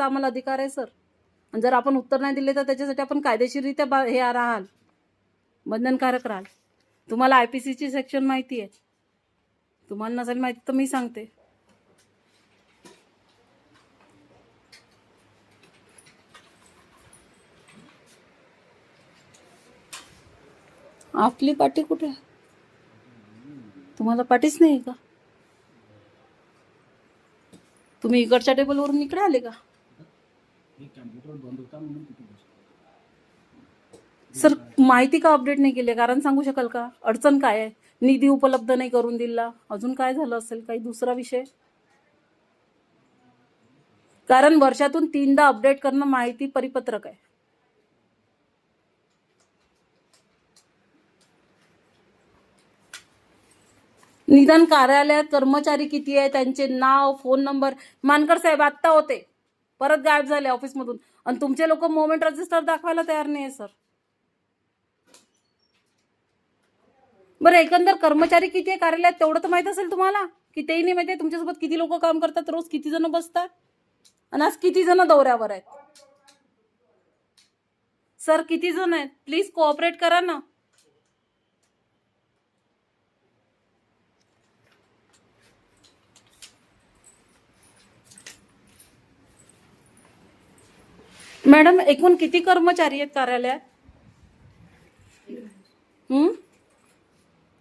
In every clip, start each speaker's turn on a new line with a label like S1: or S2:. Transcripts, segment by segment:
S1: तपासाचा आम्हाला अधिकार आहे सर. जर आपण उत्तर नाही दिले तर त्याच्यासाठी आपण कायदेशीररित्या बा हे राहाल. बंधनकारक राहाल. तुम्हाला आय पी सीची सेक्शन माहिती आहे. तुम्हाला नसेल माहिती तर मी सांगते. आपली पाठी कुठे आहे? तुम्हाला पाठीच नाही का? तुम्ही इकडच्या टेबलवरून इकडे आले का? सर माहिती का अपडेट नाही केली? कारण सांगू शकाल का? अडचण काय आहे? निधी उपलब्ध नाही करून दिला. अजून काय झालं असेल? काही दुसरा विषय? कारण वर्षातून तीनदा अपडेट करणं माहिती परिपत्रक आहे. निदान कार्यालयात कर्मचारी किती आहे? त्यांचे नाव फोन नंबर. मानकर साहेब आत्ता होते. परत गायब झाले ऑफिसमधून. आणि तुमचे लोक मोमेंट रजिस्टर दाखवायला तयार नाही आहे सर बरं एकंदर कर्मचारी किती आहे? कार्यालयात तेवढं तर माहीत असेल तुम्हाला? की तेही नाही माहिती तुमच्यासोबत किती लोक काम करतात? रोज किती जण बसतात? आणि आज किती जण दौऱ्यावर आहेत? सर किती जण आहेत? प्लीज कोऑपरेट करा ना. मॅडम एकूण किती कर्मचारी आहेत कार्यालयात?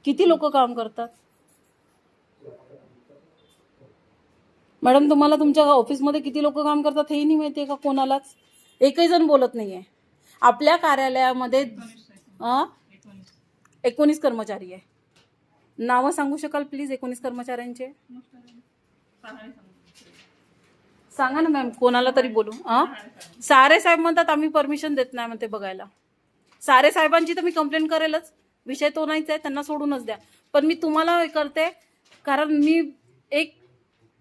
S1: किती लोक काम करतात? मॅडम तुम्हाला तुमच्या ऑफिसमध्ये किती लोक काम करतात हेही नाही माहिती आहे का कोणालाच? एकही जण बोलत नाहीये. आपल्या कार्यालयामध्ये एकोणीस कर्मचारी आहे. नावं सांगू शकाल प्लीज एकोणीस कर्मचाऱ्यांचे? सांगा ना मॅम कोणाला तरी बोलू हा? सारे साहेब म्हणतात आम्ही परमिशन देत नाही म्हणते बघायला. सारे साहेबांची तर मी कंप्लेंट करेलच. विषय तो नाहीच आहे त्यांना सोडूनच द्या. पण मी तुम्हाला हे करते कारण मी एक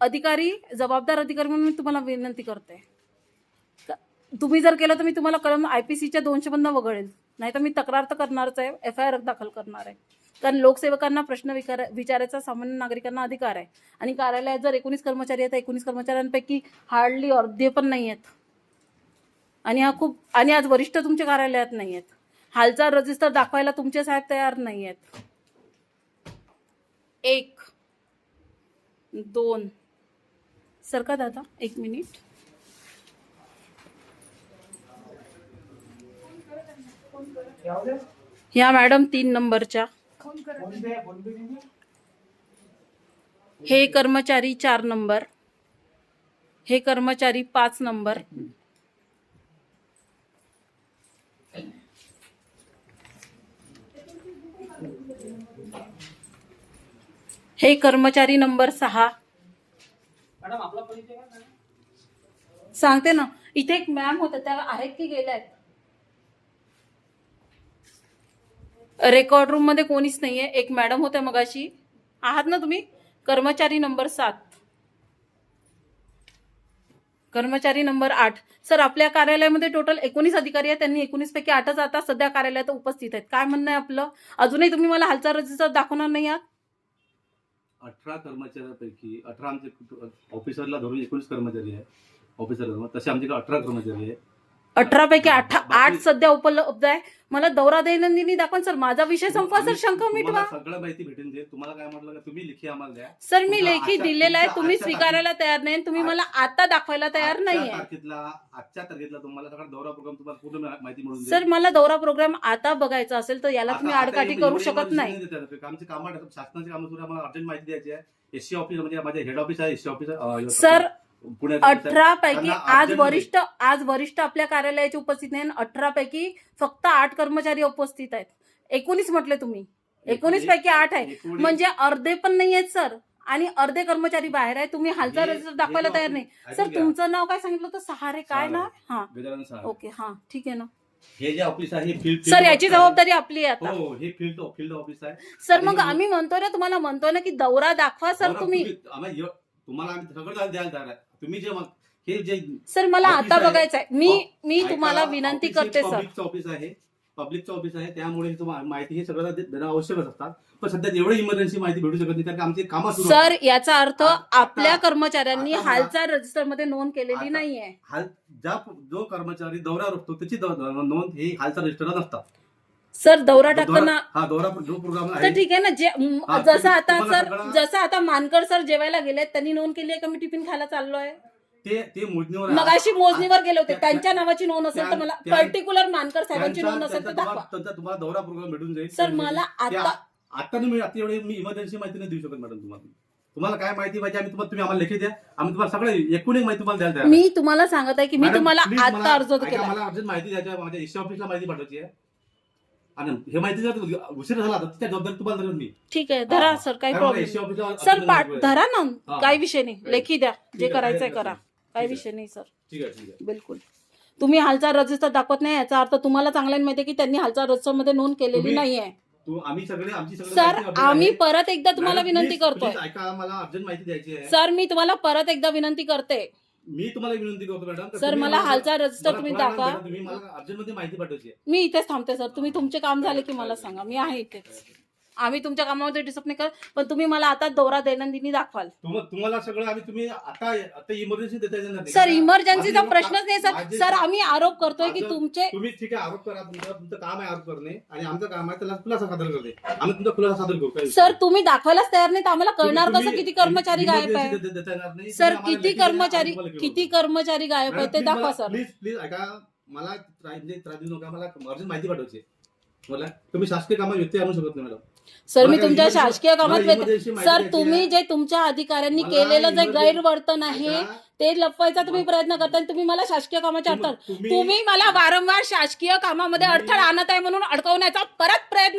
S1: अधिकारी जबाबदार अधिकारी म्हणून मी तुम्हाला विनंती करते. तुम्ही जर केलं तर मी तुम्हाला कलम आय पी सीच्या दोनशे बंद वगळेल. नाही तर मी तक्रार तर करणारच आहे एफ आय आर दाखल करणार आहे. कारण लोकसेवकांना प्रश्न विचार विचारायचा सामान्य नागरिकांना अधिकार आहे. आणि कार्यालयात जर एकोणीस कर्मचारी आहेत तर एकोणीस कर्मचाऱ्यांपैकी हार्डली अर्धे पण नाही आहेत. आणि हा खूप आणि आज वरिष्ठ तुमच्या कार्यालयात नाही आहेत. हालचाल रजिस्टर दाखवायला तुमचे साहेब तयार नाही आहेत. एक दोन. सर का दादा एक मिनिट. ह्या मॅडम तीन नंबरच्या. हे कर्मचारी चार नंबर. हे कर्मचारी पाच नंबर. हे कर्मचारी नंबर सहा. सांगते ना इथे एक मॅम होत्या त्या आहेत की गेल्या आहेत रेकॉर्ड रूममध्ये कोणीच नाहीये. एक मॅडम होत्या मगाशी. आहात ना तुम्ही? कर्मचारी नंबर सात. कर्मचारी नंबर आठ. सर आपल्या कार्यालयामध्ये टोटल एकोणीस अधिकारी आहेत. त्यांनी एकोणीस पैकी आठच आता सध्या कार्यालयात उपस्थित आहेत. काय म्हणणं आहे आपलं? अजूनही तुम्ही मला हालचाल रजिस्टर दाखवणार नाही आहात?
S2: अठरा कर्मचाऱ्यांपैकी अठरा आमचे ऑफिसरला धरून एकोणीस कर्मचारी आहे ऑफिसर तसे आमच्याकडे अठरा कर्मचारी आहे
S1: अठरा पैकी आठ सध्या उपलब्ध आहे. मला दौरा दैनंदिनी दाखवा सर माझा विषय संपवा सर शंका मिटवा.
S2: सगळं माहिती भेटून जाईल तुम्हाला काय म्हटलं का तुम्ही लिखी आम्हाला द्या.
S1: सर मी लेखी दिलेला आहे तुम्ही स्वीकारायला तयार नाही तुम्ही मला आता दाखवायला तयार
S2: तारखेतला आजच्या तारखेतला तुम्हाला सगळा दौरा प्रोग्राम तुम्हाला पूर्ण माहिती मिळून
S1: सर मला दौरा प्रोग्राम आता बघायचा असेल तर याला तुम्ही आडकाठी करू शकत नाही.
S2: नाही. आमची कामं शासनाची कामं सुद्धा अर्जंट माहिती द्यायची आहे. एससी ऑफिस म्हणजे माझे हेड ऑफिस आहे एससी ऑफिस
S1: सर. अठरा पैकी आज वरिष्ठ आज वरिष्ठ आपल्या कार्यालयाचे उपस्थित नाही अठरा पैकी फक्त आठ कर्मचारी उपस्थित आहेत. एकोणीस म्हटले तुम्ही. एकोणीस पैकी आठ आहे. म्हणजे अर्धे पण नाही आहेत सर. आणि अर्धे कर्मचारी बाहेर आहे तुम्ही हालचाल
S2: हे-
S1: रजिस्टर दाखवायला
S2: हे
S1: तयार नाही. सर. तुमचं नाव काय सांगितलं होतं? सहारे काय. नाव हा. ओके हा. ठीक आहे ना.
S2: हे जे ऑफिस आहे हे फील्ड
S1: सर याची जबाबदारी आपली आहे आता.
S2: हो हे फील्ड फील्ड ऑफिस आहे.
S1: सर मग आम्ही म्हणतोय ना तुम्हाला म्हणतोय ना की दौरा दाखवा सर तुम्ही.
S2: तुम्हाला आम्ही सगळं द्यायला तयार आहे. तुम्ही जे मग हे जे
S1: सर मला
S2: ऑफिस
S1: आता
S2: आहे.
S1: बघायचं आहे मी मी
S2: ऐका,
S1: तुम्हाला विनंती
S2: हे
S1: करते सर.
S2: पब्लिकचं ऑफिस आहे. पब्लिकचं ऑफिस आहे. त्यामुळे मा- माहिती हे सगळं दे- देणं आवश्यकच असतात. पण सध्या एवढी इमर्जन्सी माहिती भेटू शकत नाही कारण आमची कामं सुरू आहेत.
S1: याचा अर्थ
S2: आता-
S1: आपल्या कर्मचाऱ्यांनी
S2: आता मला-
S1: हालचाल रजिस्टरमध्ये नोंद केलेली
S2: आता-
S1: नाहीये.
S2: हाल ज्या जो कर्मचारी दौऱ्यावर असतो त्याची दौ- नोंद ही हालचाल रजिस्टरला नसतात.
S1: सर दौरा टाकताना
S2: हा दौरा जो प्रोग्राम
S1: तर
S2: आहे
S1: ठीक आहे ना जे म,
S2: हा,
S1: जसं आता
S2: तुम्हाला
S1: सर
S2: सगळं-
S1: जसं आता मानकर सर जेवायला गेले त्यांनी नोंद केली आहे का मी टिफिन खायला चाललोय
S2: ते ते मोजणीवर आहे.
S1: मग अशी मोजणीवर गेले होते.
S2: त्या-
S1: त्यांच्या नावाची नोंद असेल तर
S2: त्या-
S1: मला
S2: त्या-
S1: पर्टिक्युलर मानकर साहेबांची
S2: त्यांचा-
S1: नोंद असेल तर
S2: त्यांचा
S1: दाखवा.
S2: तुम्हाला- त्यांचा तुम्हाला दौरा प्रोग्राम भेटून जाईल.
S1: सर मला आता
S2: आता नाही मी आता एवढे मी इमर्जन्सी माहिती नाही देऊ शकत मॅडम तुम्हाला. तुम्हाला काय माहिती पाहिजे आम्ही तुम्हाला तुम्ही आम्हाला लेखी द्या. आम्ही तुम्हाला सगळं एकूण एक माहिती तुम्हाला द्यायला तयार आहे.
S1: मी तुम्हाला सांगत आहे की मी तुम्हाला
S2: please
S1: आता अर्ज
S2: ऐका,
S1: केला.
S2: मला अर्जंट माहिती द्यायची आहे. माझ्या ईशी ऑफिसला माहिती पाठवायची आहे. आणि हे माहिती जर उशीर झाला तर त्या जबाबदारी तुम्हाला धरेन मी.
S1: ठीक आहे धरा. सर काही
S2: कारण मला
S1: प्रॉब्लेम
S2: ऑफिसला
S1: सर
S2: अर्जंट
S1: पाठ धरा ना
S2: हा.
S1: काही विषय नाही. लेखी द्या जे
S2: ठीक आहे,
S1: करायचंय करा.
S2: ठीक
S1: काही
S2: आहे.
S1: विषय नाही सर.
S2: ठीक आहे ठीक आहे.
S1: बिलकुल. तुम्ही हालचाल रजिस्टर दाखवत नाही याचा अर्थ तुम्हाला चांगल्याने माहिती आहे की त्यांनी हालचाल रजिस्टरमध्ये नोंद केलेली
S2: तुम्ही-
S1: नाहीये.
S2: तू आम्ही सगळे आमची सगळी
S1: सर
S2: माहिती update
S1: आम्ही
S2: आहे.
S1: परत एकदा तुम्हाला
S2: मॅडम,
S1: विनंती
S2: please-
S1: करतोय.
S2: please ऐका मला अर्जंट माहिती द्यायची आहे.
S1: सर मी तुम्हाला परत एकदा विनंती करते.
S2: मी तुम्हाला विनंती करतो मॅडम
S1: सर मला हालचाल रजिस्टर तुम्ही दाखवा.
S2: तुम्ही मला अर्जंटमध्ये माहिती पाठवायची
S1: मी इथेच थांबते सर तुम्ही तुमचे काम झाले की मला सांगा. मी आहे इथेच. आम्ही तुमच्या कामामध्ये डिस्टर्ब नाही करत पण तुम्ही मला आता दौरा दैनंदिनी दाखवाल
S2: तुम- तुम्हाला सगळं आम्ही तुम्ही आता आता इमर्जन्सी देता येणार नाही.
S1: सर इमर्जन्सीचा प्रश्नच नाही सर
S2: माझे-
S1: सर आम्ही आरोप करतोय की
S2: माझं-
S1: तुमचे
S2: तुम्ही ठीक आहे आरोप करा तुमचं तुमचं काम आहे आरोप करणे आणि आमचं काम आहे त्याला खुलासा सादर आम्ही तुमचा खुलासा सादर करू काही
S1: सर तुम्ही दाखवायलाच तयार नाही तर आम्हाला कळणार
S2: तुम्ही-
S1: कसं
S2: तुम्ही
S1: किती कर्मचारी गायब
S2: emergency
S1: आहे
S2: दे- देता येणार नाही.
S1: सर
S2: तुम्ही आम्हाला
S1: किती
S2: लेखी द्या,
S1: कर्मचारी
S2: आम्ही तुम्हाला घेऊन
S1: किती. कर्मचारी गायब आहे ते दाखवा सर
S2: प्लीज प्लीज ऐका मला त्रास म्हणजे त्रास देऊ नका मला अर्जंट माहिती पाठवायची आहे. मला तुम्ही शासकीय कामात व्यत्यय आणू शकत नाही मॅडम
S1: सर मी तुमच्या शासकीय कामात व्यत- सर तुम्ही. जे तुमच्या अधिकाऱ्यांनी
S2: मला
S1: केलेलं जे
S2: emergency-
S1: गैरवर्तन आहे
S2: ऐका,
S1: ते लपवायचा तुम्ही प्रयत्न करताय आणि तुम्ही मला शासकीय कामाच्या अडथळ
S2: तुम्ही-
S1: तुम्ही मला वारंवार शासकीय कामामध्ये अडथळा आणत आहे म्हणून अडकवण्याचा परत प्रयत्न